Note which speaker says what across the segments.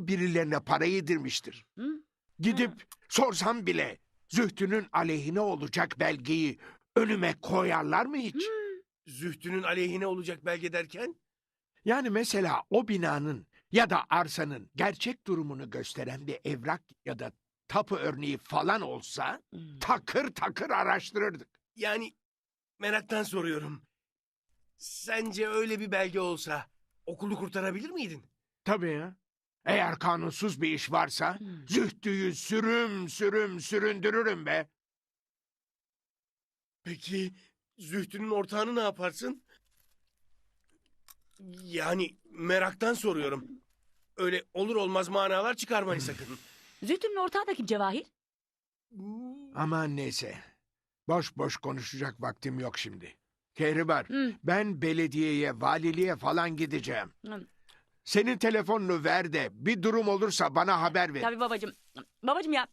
Speaker 1: birilerine para yedirmiştir.
Speaker 2: Hı?
Speaker 1: Gidip sorsam bile Zühtü'nün aleyhine olacak belgeyi önüme koyarlar mı hiç?
Speaker 3: Zühtü'nün aleyhine olacak belge derken?
Speaker 1: Yani mesela o binanın ya da arsanın gerçek durumunu gösteren bir evrak ya da tapu örneği falan olsa takır takır araştırırdık.
Speaker 3: Yani meraktan soruyorum. Sence öyle bir belge olsa okulu kurtarabilir miydin?
Speaker 1: Tabii ya. Eğer kanunsuz bir iş varsa
Speaker 2: Hmm.
Speaker 1: Zühtü'yü sürüm sürüm süründürürüm be.
Speaker 3: Peki Zühtü'nün ortağını ne yaparsın? Yani meraktan soruyorum. Öyle olur olmaz manalar çıkarmayın sakın.
Speaker 2: Zühtü'nün ortağı da kim Cevahir?
Speaker 1: Aman neyse. Boş boş konuşacak vaktim yok şimdi. Kehribar,
Speaker 2: Hı.
Speaker 1: ben belediyeye, valiliğe falan gideceğim.
Speaker 2: Hı.
Speaker 1: Senin telefonunu ver de bir durum olursa bana haber ver.
Speaker 2: Tabii babacığım. Babacığım ya.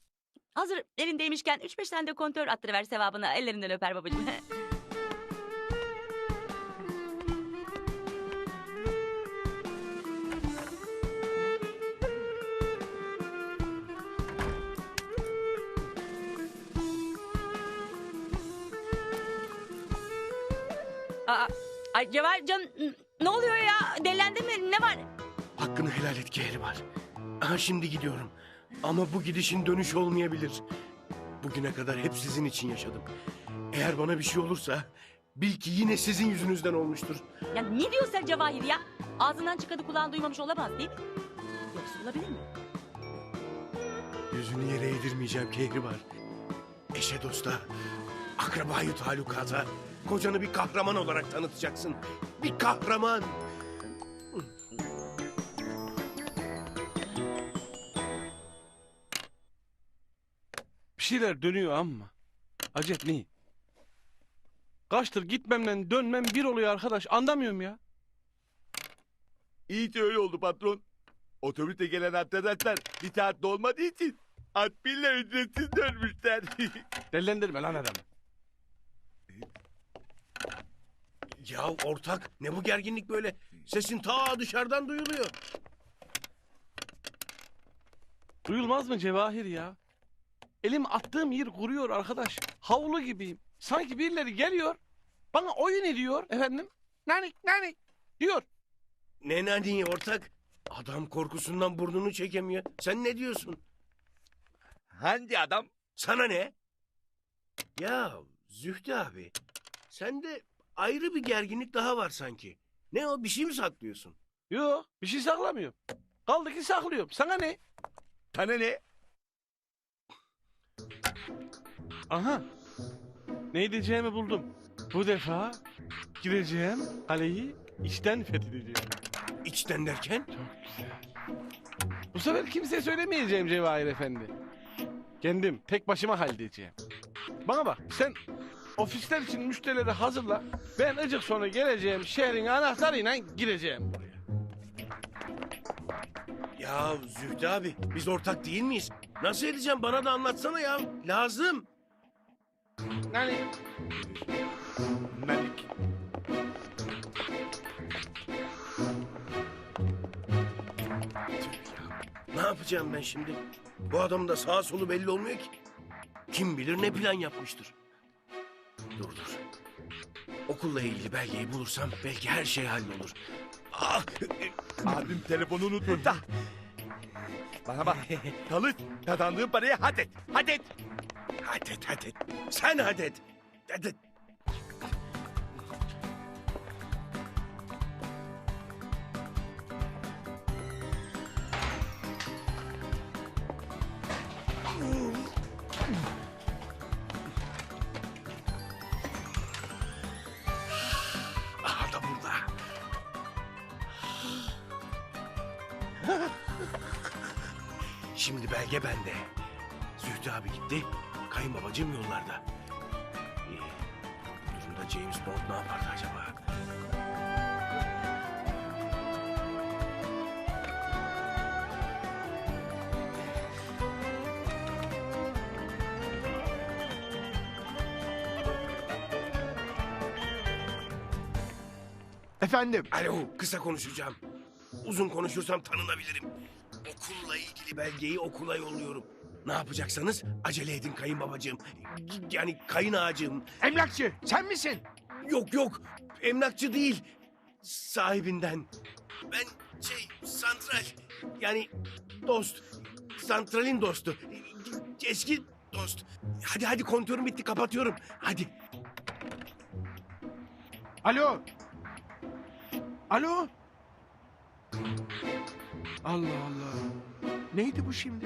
Speaker 2: Hazır elindeymişken üç beş tane de kontör attırıver sevabını. Ellerinden öper babacığım. Aa, ay Cevahir can ne oluyor ya? Delendin mi? Ne var?
Speaker 3: Hakkını helal et Kehribar. Aha şimdi gidiyorum. Ama bu gidişin dönüş olmayabilir. Bugüne kadar hep sizin için yaşadım. Eğer bana bir şey olursa bil ki yine sizin yüzünüzden olmuştur.
Speaker 2: Ya ne diyorsun sen Cevahir ya? Ağzından çıkanı kulağın duymamış olamaz değil mi? Yoksa olabilir mi?
Speaker 3: Yüzünü yere eğdirmeyeceğim Kehribar. Eşe dosta, akrabayı talukata, kocanı bir kahraman olarak tanıtacaksın. Bir kahraman.
Speaker 4: Bir şeyler dönüyor ama. Acep ne? Kaçtır gitmemle dönmem bir oluyor arkadaş. Anlamıyorum ya.
Speaker 5: İyi ki öyle oldu patron. Otobüste gelen arkadaşlar bir saatte olmadığı için Atbille ücretsiz dönmüşler.
Speaker 4: Dellendirme lan adamı.
Speaker 3: Ya ortak ne bu gerginlik böyle? Sesin ta dışarıdan duyuluyor.
Speaker 4: Duyulmaz mı Cevahir ya? Elim attığım yer kuruyor arkadaş. Havlu gibiyim. Sanki birileri geliyor. Bana oyun ediyor efendim. Nanik nanik diyor.
Speaker 3: Ne nani ortak? Adam korkusundan burnunu çekemiyor. Sen ne diyorsun?
Speaker 5: Hangi adam?
Speaker 3: Sana ne? Ya Zühtü abi, sende ayrı bir gerginlik daha var sanki. Ne o bir şey mi saklıyorsun?
Speaker 4: Yok bir şey saklamıyorum. Kaldı ki saklıyorum. Sana ne?
Speaker 5: Sana ne?
Speaker 4: Aha. Ne diyeceğimi buldum. Bu defa gireceğim kaleyi içten fethedeceğim.
Speaker 3: İçten derken?
Speaker 4: Bu sefer kimseye söylemeyeceğim Cevahir Efendi. Kendim tek başıma halledeceğim. Bana bak sen ofisler için müşterileri hazırla. Ben ıcık sonra geleceğim şehrin anahtarıyla gireceğim buraya.
Speaker 3: Ya Zühtü abi, biz ortak değil miyiz? Nasıl edeceğim bana da anlatsana ya. Lazım.
Speaker 4: Yani
Speaker 5: Melik.
Speaker 3: Ne yapacağım ben şimdi? Bu adam da sağ solu belli olmuyor ki. Kim bilir ne plan yapmıştır. Dur dur. Okulla ilgili belgeyi bulursam belki her şey hallolur. Ah,
Speaker 5: Abim telefonu unutmuş da. Bana bak. Çalış. Kazandığın parayı hadi et. Hadi et.
Speaker 3: Sen hadi et. Hadi et. Şimdi belge bende. Zühtü abi gitti. Kayınbabacığım yollarda. Ee, bu durumda James Bond ne yapardı acaba?
Speaker 1: Efendim,
Speaker 3: Alo, kısa konuşacağım. Uzun konuşursam tanınabilirim. Okulla ilgili belgeyi okula yolluyorum. Ne yapacaksanız acele edin kayınbabacığım. Yani kayın ağacığım.
Speaker 1: Emlakçı sen misin?
Speaker 3: Yok yok emlakçı değil. Sahibinden. Ben şey santral yani dost. Santralin dostu. Eski dost. Hadi hadi kontörüm bitti kapatıyorum. Hadi.
Speaker 1: Alo. Alo. Allah Allah. Neydi bu şimdi?